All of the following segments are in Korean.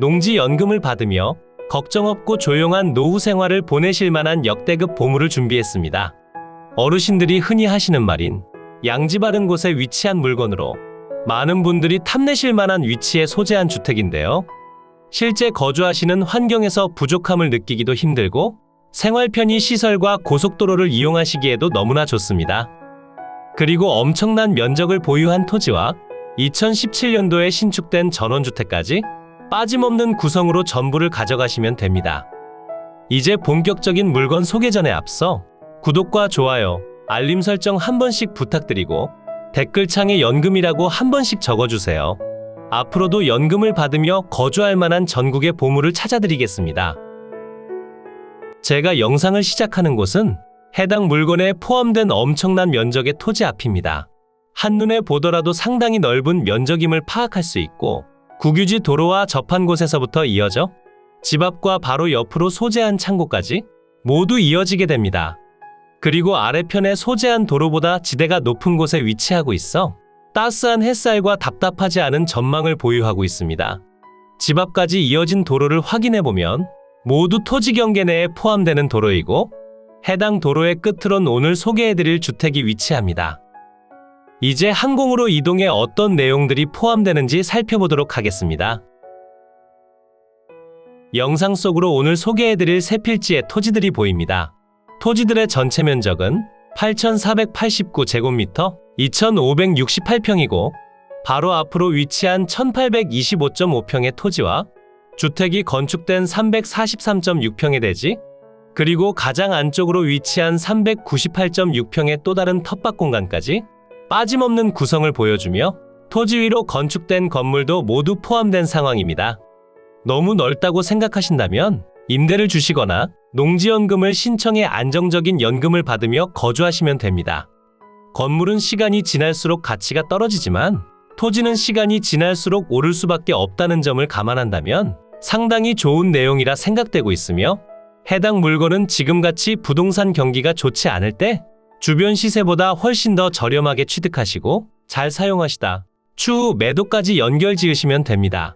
농지연금을 받으며 걱정 없고 조용한 노후 생활을 보내실 만한 역대급 보물을 준비했습니다. 어르신들이 흔히 하시는 말인 양지 바른 곳에 위치한 물건으로 많은 분들이 탐내실 만한 위치에 소재한 주택인데요. 실제 거주하시는 환경에서 부족함을 느끼기도 힘들고 생활 편의 시설과 고속도로를 이용하시기에도 너무나 좋습니다. 그리고 엄청난 면적을 보유한 토지와 2017년도에 신축된 전원주택까지 빠짐없는 구성으로 전부를 가져가시면 됩니다. 이제 본격적인 물건 소개 전에 앞서 구독과 좋아요, 알림 설정 한 번씩 부탁드리고 댓글창에 연금이라고 한 번씩 적어주세요. 앞으로도 연금을 받으며 거주할 만한 전국의 보물을 찾아드리겠습니다. 제가 영상을 시작하는 곳은 해당 물건에 포함된 엄청난 면적의 토지 앞입니다. 한눈에 보더라도 상당히 넓은 면적임을 파악할 수 있고 국유지 도로와 접한 곳에서부터 이어져 집 앞과 바로 옆으로 소재한 창고까지 모두 이어지게 됩니다. 그리고 아래편에 소재한 도로보다 지대가 높은 곳에 위치하고 있어 따스한 햇살과 답답하지 않은 전망을 보유하고 있습니다. 집 앞까지 이어진 도로를 확인해 보면 모두 토지 경계 내에 포함되는 도로이고 해당 도로의 끝으론 오늘 소개해드릴 주택이 위치합니다. 이제 항공으로 이동해 어떤 내용들이 포함되는지 살펴보도록 하겠습니다. 영상 속으로 오늘 소개해드릴 세 필지의 토지들이 보입니다. 토지들의 전체 면적은 8,489제곱미터 2,568평이고 바로 앞으로 위치한 1,825.5평의 토지와 주택이 건축된 343.6평의 대지 그리고 가장 안쪽으로 위치한 398.6평의 또 다른 텃밭 공간까지 빠짐없는 구성을 보여주며 토지 위로 건축된 건물도 모두 포함된 상황입니다. 너무 넓다고 생각하신다면 임대를 주시거나 농지연금을 신청해 안정적인 연금을 받으며 거주하시면 됩니다. 건물은 시간이 지날수록 가치가 떨어지지만 토지는 시간이 지날수록 오를 수밖에 없다는 점을 감안한다면 상당히 좋은 내용이라 생각되고 있으며 해당 물건은 지금같이 부동산 경기가 좋지 않을 때 주변 시세보다 훨씬 더 저렴하게 취득하시고 잘 사용하시다 추후 매도까지 연결 지으시면 됩니다.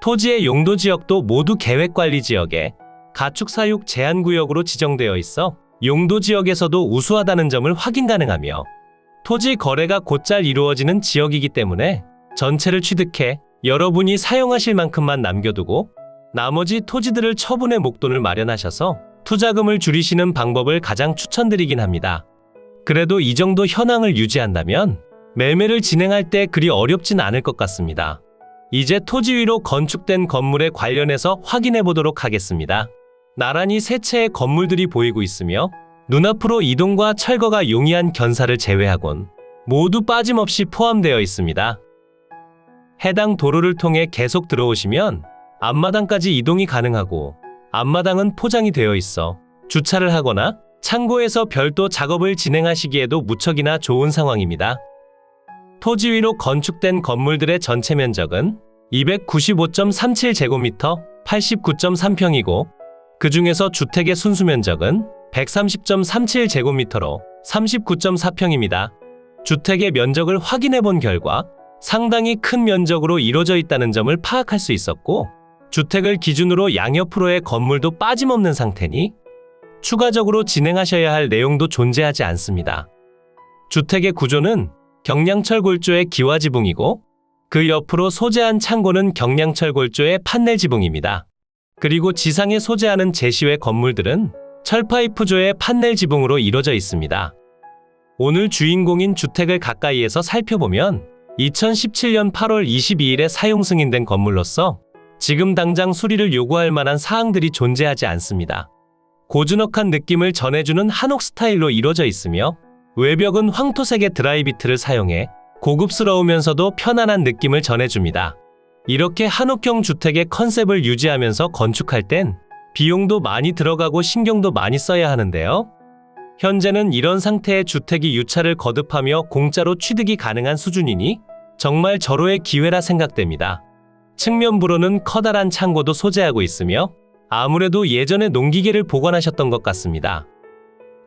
토지의 용도 지역도 모두 계획관리 지역에 가축 사육 제한 구역으로 지정되어 있어 용도 지역에서도 우수하다는 점을 확인 가능하며 토지 거래가 곧잘 이루어지는 지역이기 때문에 전체를 취득해 여러분이 사용하실 만큼만 남겨두고 나머지 토지들을 처분해 목돈을 마련하셔서 투자금을 줄이시는 방법을 가장 추천드리긴 합니다. 그래도 이 정도 현황을 유지한다면 매매를 진행할 때 그리 어렵진 않을 것 같습니다. 이제 토지 위로 건축된 건물에 관련해서 확인해 보도록 하겠습니다. 나란히 세 채의 건물들이 보이고 있으며 눈앞으로 이동과 철거가 용이한 견사를 제외하곤 모두 빠짐없이 포함되어 있습니다. 해당 도로를 통해 계속 들어오시면 앞마당까지 이동이 가능하고 앞마당은 포장이 되어 있어 주차를 하거나 창고에서 별도 작업을 진행하시기에도 무척이나 좋은 상황입니다. 토지 위로 건축된 건물들의 전체 면적은 295.37제곱미터 89.3평이고 그 중에서 주택의 순수 면적은 130.37제곱미터로 39.4평입니다. 주택의 면적을 확인해 본 결과 상당히 큰 면적으로 이루어져 있다는 점을 파악할 수 있었고 주택을 기준으로 양옆으로의 건물도 빠짐없는 상태니 추가적으로 진행하셔야 할 내용도 존재하지 않습니다. 주택의 구조는 경량철 골조의 기와 지붕이고 그 옆으로 소재한 창고는 경량철 골조의 판넬 지붕입니다. 그리고 지상에 소재하는 제시외 건물들은 철파이프조의 판넬 지붕으로 이루어져 있습니다. 오늘 주인공인 주택을 가까이에서 살펴보면 2017년 8월 22일에 사용 승인된 건물로서 지금 당장 수리를 요구할 만한 사항들이 존재하지 않습니다. 고즈넉한 느낌을 전해주는 한옥 스타일로 이루어져 있으며 외벽은 황토색의 드라이비트를 사용해 고급스러우면서도 편안한 느낌을 전해줍니다. 이렇게 한옥형 주택의 컨셉을 유지하면서 건축할 땐 비용도 많이 들어가고 신경도 많이 써야 하는데요. 현재는 이런 상태의 주택이 유차를 거듭하며 공짜로 취득이 가능한 수준이니 정말 절호의 기회라 생각됩니다. 측면부로는 커다란 창고도 소재하고 있으며 아무래도 예전에 농기계를 보관하셨던 것 같습니다.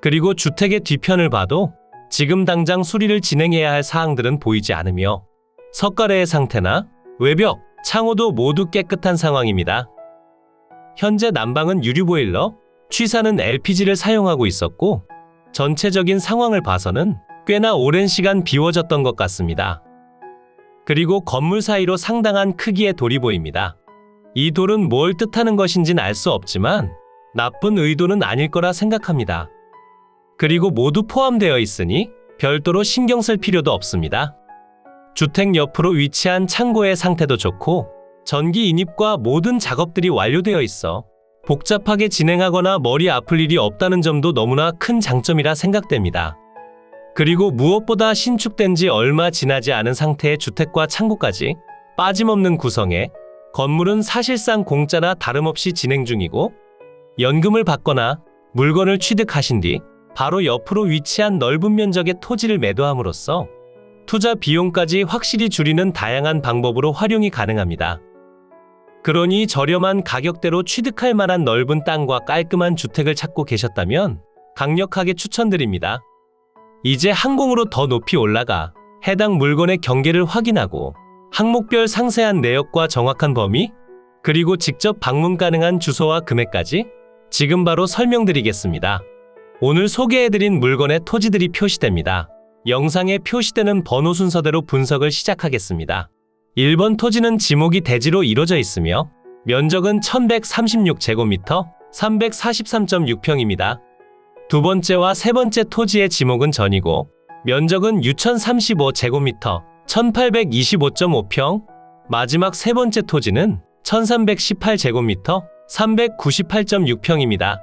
그리고 주택의 뒤편을 봐도 지금 당장 수리를 진행해야 할 사항들은 보이지 않으며 석가래의 상태나 외벽, 창호도 모두 깨끗한 상황입니다. 현재 난방은 유류 보일러, 취사는 LPG를 사용하고 있었고 전체적인 상황을 봐서는 꽤나 오랜 시간 비워졌던 것 같습니다. 그리고 건물 사이로 상당한 크기의 돌이 보입니다. 이 돌은 뭘 뜻하는 것인진 알 수 없지만 나쁜 의도는 아닐 거라 생각합니다. 그리고 모두 포함되어 있으니 별도로 신경 쓸 필요도 없습니다. 주택 옆으로 위치한 창고의 상태도 좋고 전기 인입과 모든 작업들이 완료되어 있어 복잡하게 진행하거나 머리 아플 일이 없다는 점도 너무나 큰 장점이라 생각됩니다. 그리고 무엇보다 신축된 지 얼마 지나지 않은 상태의 주택과 창고까지 빠짐없는 구성에 건물은 사실상 공짜나 다름없이 진행 중이고 연금을 받거나 물건을 취득하신 뒤 바로 옆으로 위치한 넓은 면적의 토지를 매도함으로써 투자 비용까지 확실히 줄이는 다양한 방법으로 활용이 가능합니다. 그러니 저렴한 가격대로 취득할 만한 넓은 땅과 깔끔한 주택을 찾고 계셨다면 강력하게 추천드립니다. 이제 항공으로 더 높이 올라가 해당 물건의 경계를 확인하고 항목별 상세한 내역과 정확한 범위, 그리고 직접 방문 가능한 주소와 금액까지 지금 바로 설명드리겠습니다. 오늘 소개해드린 물건의 토지들이 표시됩니다. 영상에 표시되는 번호 순서대로 분석을 시작하겠습니다. 1번 토지는 지목이 대지로 이루어져 있으며 면적은 1136제곱미터 343.6평입니다. 두 번째와 세 번째 토지의 지목은 전이고 면적은 6035제곱미터 1825.5평 마지막 세 번째 토지는 1318제곱미터 398.6평입니다.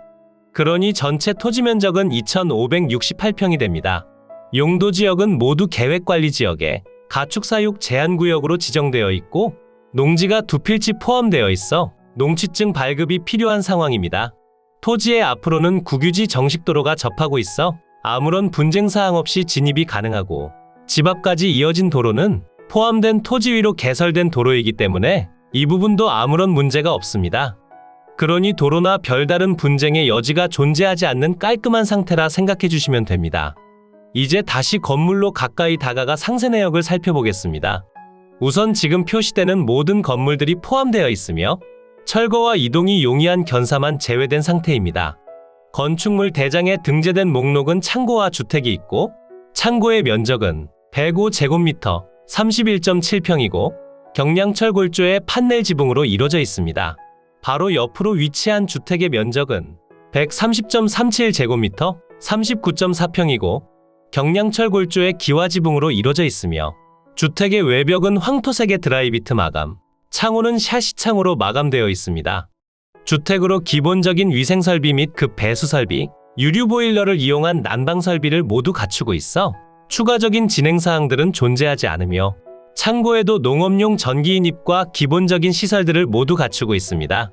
그러니 전체 토지 면적은 2568평이 됩니다. 용도 지역은 모두 계획관리 지역에 가축사육 제한구역으로 지정되어 있고 농지가 두 필지 포함되어 있어 농취증 발급이 필요한 상황입니다. 토지의 앞으로는 국유지 정식도로가 접하고 있어 아무런 분쟁 사항 없이 진입이 가능하고 집 앞까지 이어진 도로는 포함된 토지 위로 개설된 도로이기 때문에 이 부분도 아무런 문제가 없습니다. 그러니 도로나 별다른 분쟁의 여지가 존재하지 않는 깔끔한 상태라 생각해 주시면 됩니다. 이제 다시 건물로 가까이 다가가 상세 내역을 살펴보겠습니다. 우선 지금 표시되는 모든 건물들이 포함되어 있으며 철거와 이동이 용이한 견사만 제외된 상태입니다. 건축물 대장에 등재된 목록은 창고와 주택이 있고 창고의 면적은 105제곱미터 31.7평이고 경량철 골조의 판넬 지붕으로 이루어져 있습니다. 바로 옆으로 위치한 주택의 면적은 130.37제곱미터 39.4평이고 경량철 골조의 기와 지붕으로 이루어져 있으며 주택의 외벽은 황토색의 드라이비트 마감, 창호는 샤시창으로 마감되어 있습니다. 주택으로 기본적인 위생 설비 및 급 배수 설비, 유류 보일러를 이용한 난방 설비를 모두 갖추고 있어 추가적인 진행 사항들은 존재하지 않으며 창고에도 농업용 전기 인입과 기본적인 시설들을 모두 갖추고 있습니다.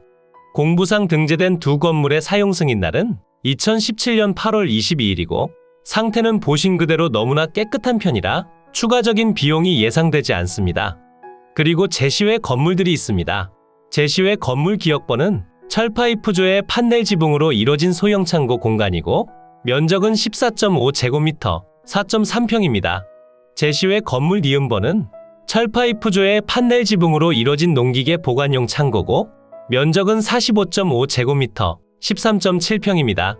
공부상 등재된 두 건물의 사용 승인 날은 2017년 8월 22일이고 상태는 보신 그대로 너무나 깨끗한 편이라 추가적인 비용이 예상되지 않습니다. 그리고 제시외 건물들이 있습니다. 제시외 건물 기역번은 철파이프조의 판넬 지붕으로 이뤄진 소형 창고 공간이고 면적은 14.5제곱미터 4.3평입니다. 제시외 건물 니은번은 철파이프조의 판넬 지붕으로 이뤄진 농기계 보관용 창고고 면적은 45.5제곱미터 13.7평입니다.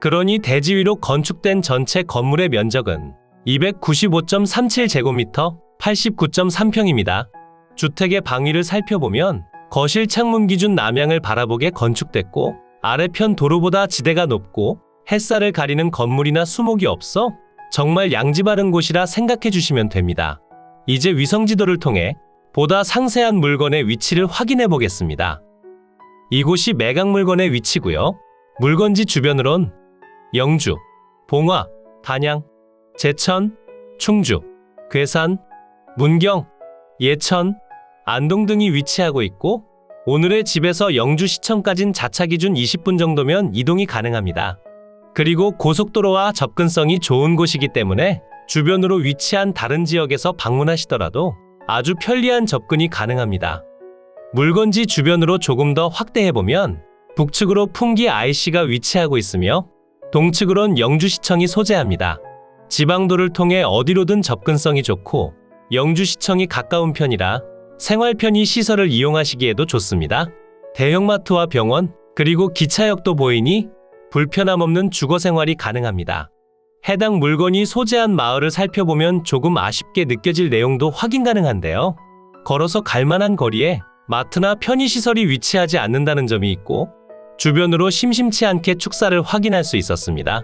그러니 대지 위로 건축된 전체 건물의 면적은 295.37제곱미터 89.3평입니다. 주택의 방위를 살펴보면 거실 창문 기준 남향을 바라보게 건축됐고 아래편 도로보다 지대가 높고 햇살을 가리는 건물이나 수목이 없어 정말 양지 바른 곳이라 생각해 주시면 됩니다. 이제 위성 지도를 통해 보다 상세한 물건의 위치를 확인해 보겠습니다. 이곳이 매각 물건의 위치고요. 물건지 주변으론 영주, 봉화, 단양, 제천, 충주, 괴산, 문경, 예천, 안동 등이 위치하고 있고 오늘의 집에서 영주시청까진 자차 기준 20분 정도면 이동이 가능합니다. 그리고 고속도로와 접근성이 좋은 곳이기 때문에 주변으로 위치한 다른 지역에서 방문하시더라도 아주 편리한 접근이 가능합니다. 물건지 주변으로 조금 더 확대해보면 북측으로 풍기 IC가 위치하고 있으며 동측으론 영주시청이 소재합니다. 지방도를 통해 어디로든 접근성이 좋고 영주시청이 가까운 편이라 생활 편의 시설을 이용하시기에도 좋습니다. 대형마트와 병원, 그리고 기차역도 보이니 불편함 없는 주거 생활이 가능합니다. 해당 물건이 소재한 마을을 살펴보면 조금 아쉽게 느껴질 내용도 확인 가능한데요. 걸어서 갈 만한 거리에 마트나 편의시설이 위치하지 않는다는 점이 있고 주변으로 심심치 않게 축사를 확인할 수 있었습니다.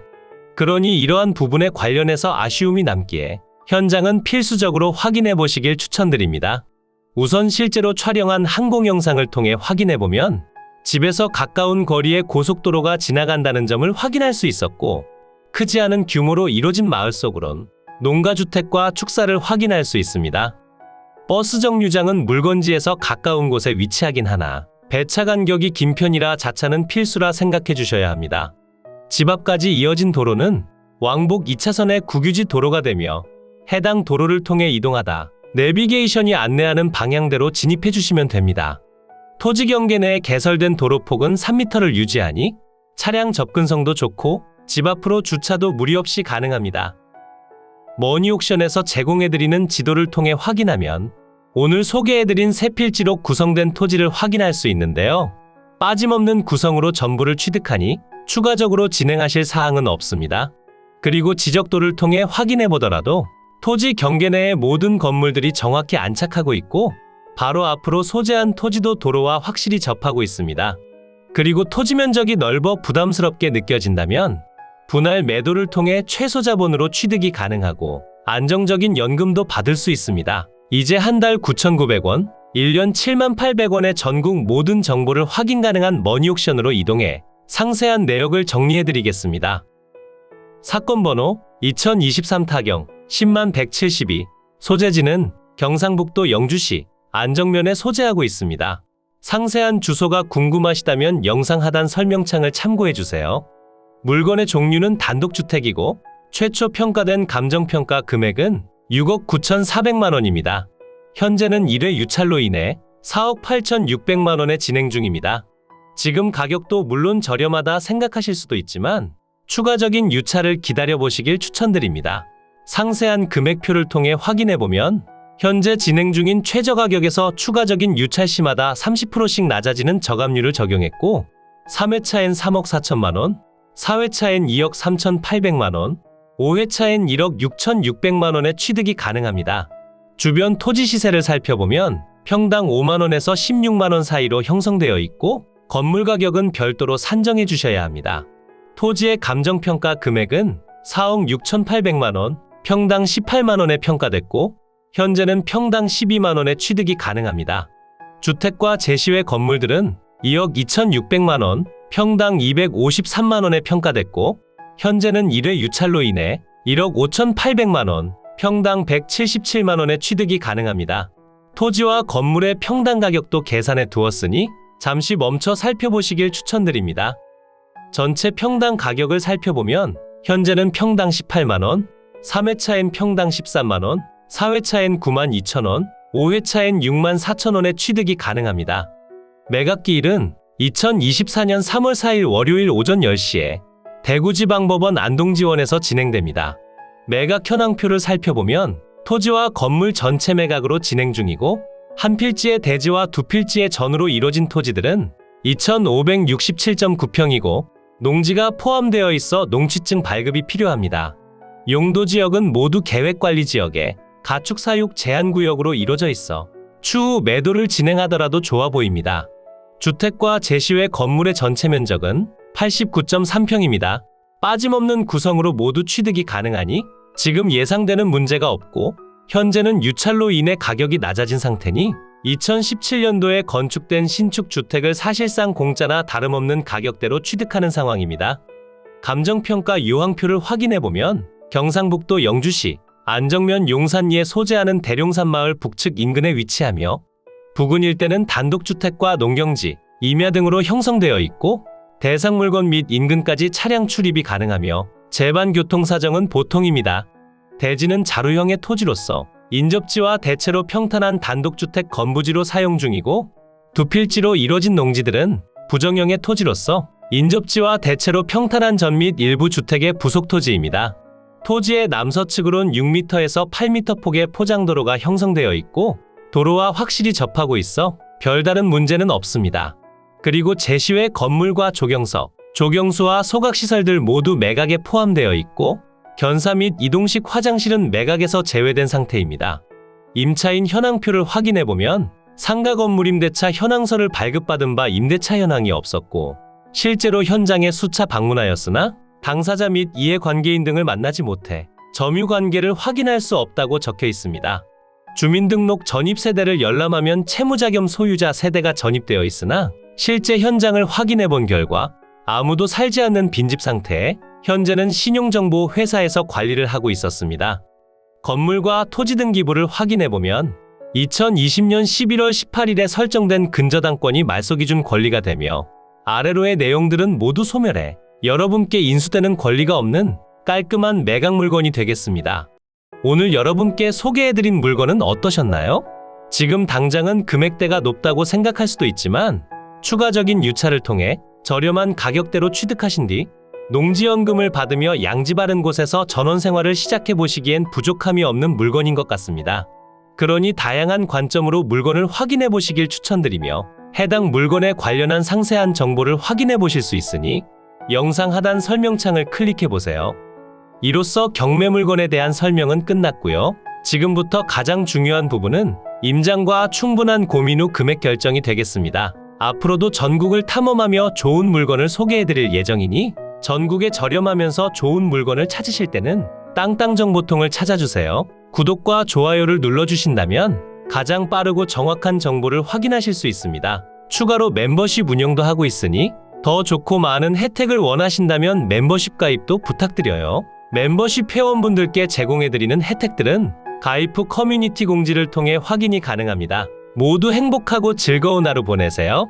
그러니 이러한 부분에 관련해서 아쉬움이 남기에 현장은 필수적으로 확인해 보시길 추천드립니다. 우선 실제로 촬영한 항공 영상을 통해 확인해 보면 집에서 가까운 거리에 고속도로가 지나간다는 점을 확인할 수 있었고 크지 않은 규모로 이뤄진 마을 속으론 농가주택과 축사를 확인할 수 있습니다. 버스 정류장은 물건지에서 가까운 곳에 위치하긴 하나 배차 간격이 긴 편이라 자차는 필수라 생각해 주셔야 합니다. 집 앞까지 이어진 도로는 왕복 2차선의 국유지 도로가 되며 해당 도로를 통해 이동하다 내비게이션이 안내하는 방향대로 진입해 주시면 됩니다. 토지 경계 내에 개설된 도로폭은 3m를 유지하니 차량 접근성도 좋고 집 앞으로 주차도 무리 없이 가능합니다. 머니옥션에서 제공해드리는 지도를 통해 확인하면 오늘 소개해드린 세 필지로 구성된 토지를 확인할 수 있는데요. 빠짐없는 구성으로 전부를 취득하니 추가적으로 진행하실 사항은 없습니다. 그리고 지적도를 통해 확인해 보더라도 토지 경계 내의 모든 건물들이 정확히 안착하고 있고 바로 앞으로 소재한 토지도 도로와 확실히 접하고 있습니다. 그리고 토지 면적이 넓어 부담스럽게 느껴진다면 분할 매도를 통해 최소 자본으로 취득이 가능하고 안정적인 연금도 받을 수 있습니다. 이제 한 달 9,900원, 1년 78,800원의 전국 모든 정보를 확인 가능한 머니옥션으로 이동해 상세한 내역을 정리해 드리겠습니다. 사건 번호 2023 타경 10만 172 소재지는 경상북도 영주시 안정면에 소재하고 있습니다. 상세한 주소가 궁금하시다면 영상 하단 설명창을 참고해 주세요. 물건의 종류는 단독주택이고 최초 평가된 감정평가 금액은 6억 9,400만 원입니다. 현재는 1회 유찰로 인해 4억 8,600만 원에 진행 중입니다. 지금 가격도 물론 저렴하다 생각하실 수도 있지만 추가적인 유찰을 기다려 보시길 추천드립니다. 상세한 금액표를 통해 확인해 보면 현재 진행 중인 최저 가격에서 추가적인 유찰 시마다 30%씩 낮아지는 저감률을 적용했고 3회차엔 3억 4천만 원, 4회차엔 2억 3,800만 원, 5회차엔 1억 6,600만 원의 취득이 가능합니다. 주변 토지 시세를 살펴보면 평당 5만 원에서 16만 원 사이로 형성되어 있고 건물 가격은 별도로 산정해 주셔야 합니다. 토지의 감정평가 금액은 4억 6,800만 원, 평당 18만 원에 평가됐고 현재는 평당 12만 원의 취득이 가능합니다. 주택과 제시외 건물들은 2억 2,600만 원, 평당 253만 원에 평가됐고 현재는 1회 유찰로 인해 1억 5,800만 원, 평당 177만 원의 취득이 가능합니다. 토지와 건물의 평당 가격도 계산해 두었으니 잠시 멈춰 살펴보시길 추천드립니다. 전체 평당 가격을 살펴보면 현재는 평당 18만 원, 3회차엔 평당 13만 원, 4회차엔 9만 2천 원, 5회차엔 6만 4천 원의 취득이 가능합니다. 매각기일은 2024년 3월 4일 월요일 오전 10시에 대구지방법원 안동지원에서 진행됩니다. 매각 현황표를 살펴보면 토지와 건물 전체 매각으로 진행 중이고 한 필지의 대지와 두 필지의 전으로 이뤄진 토지들은 2,567.9평이고 농지가 포함되어 있어 농취증 발급이 필요합니다. 용도 지역은 모두 계획관리 지역에 가축 사육 제한 구역으로 이루어져 있어 추후 매도를 진행하더라도 좋아 보입니다. 주택과 제시외 건물의 전체 면적은 89.3평입니다. 빠짐없는 구성으로 모두 취득이 가능하니 지금 예상되는 문제가 없고 현재는 유찰로 인해 가격이 낮아진 상태니 2017년도에 건축된 신축 주택을 사실상 공짜나 다름없는 가격대로 취득하는 상황입니다. 감정평가 유황표를 확인해 보면 경상북도 영주시 안정면 용산리에 소재하는 대룡산 마을 북측 인근에 위치하며 부근 일대는 단독주택과 농경지, 임야 등으로 형성되어 있고 대상 물건 및 인근까지 차량 출입이 가능하며 제반 교통 사정은 보통입니다. 대지는 자루형의 토지로서 인접지와 대체로 평탄한 단독주택 건부지로 사용 중이고 두 필지로 이뤄진 농지들은 부정형의 토지로서 인접지와 대체로 평탄한 전 및 일부 주택의 부속 토지입니다. 토지의 남서측으론 6m에서 8m 폭의 포장도로가 형성되어 있고 도로와 확실히 접하고 있어 별다른 문제는 없습니다. 그리고 제시외 건물과 조경석, 조경수와 소각시설들 모두 매각에 포함되어 있고 견사 및 이동식 화장실은 매각에서 제외된 상태입니다. 임차인 현황표를 확인해 보면 상가 건물 임대차 현황서를 발급받은 바 임대차 현황이 없었고 실제로 현장에 수차 방문하였으나 당사자 및 이해관계인 등을 만나지 못해 점유 관계를 확인할 수 없다고 적혀 있습니다. 주민등록 전입 세대를 열람하면 채무자 겸 소유자 세대가 전입되어 있으나 실제 현장을 확인해 본 결과 아무도 살지 않는 빈집 상태에 현재는 신용정보 회사에서 관리를 하고 있었습니다. 건물과 토지 등기부를 확인해 보면 2020년 11월 18일에 설정된 근저당권이 말소 기준 권리가 되며 아래로의 내용들은 모두 소멸해 여러분께 인수되는 권리가 없는 깔끔한 매각 물건이 되겠습니다. 오늘 여러분께 소개해드린 물건은 어떠셨나요? 지금 당장은 금액대가 높다고 생각할 수도 있지만 추가적인 유차를 통해 저렴한 가격대로 취득하신 뒤 농지연금을 받으며 양지 바른 곳에서 전원 생활을 시작해 보시기엔 부족함이 없는 물건인 것 같습니다. 그러니 다양한 관점으로 물건을 확인해 보시길 추천드리며 해당 물건에 관련한 상세한 정보를 확인해 보실 수 있으니 영상 하단 설명창을 클릭해 보세요. 이로써 경매 물건에 대한 설명은 끝났고요. 지금부터 가장 중요한 부분은 임장과 충분한 고민 후 금액 결정이 되겠습니다. 앞으로도 전국을 탐험하며 좋은 물건을 소개해 드릴 예정이니 전국에 저렴하면서 좋은 물건을 찾으실 때는 땅땅정보통을 찾아주세요. 구독과 좋아요를 눌러주신다면 가장 빠르고 정확한 정보를 확인하실 수 있습니다. 추가로 멤버십 운영도 하고 있으니 더 좋고 많은 혜택을 원하신다면 멤버십 가입도 부탁드려요. 멤버십 회원분들께 제공해드리는 혜택들은 가입 후 커뮤니티 공지를 통해 확인이 가능합니다. 모두 행복하고 즐거운 하루 보내세요.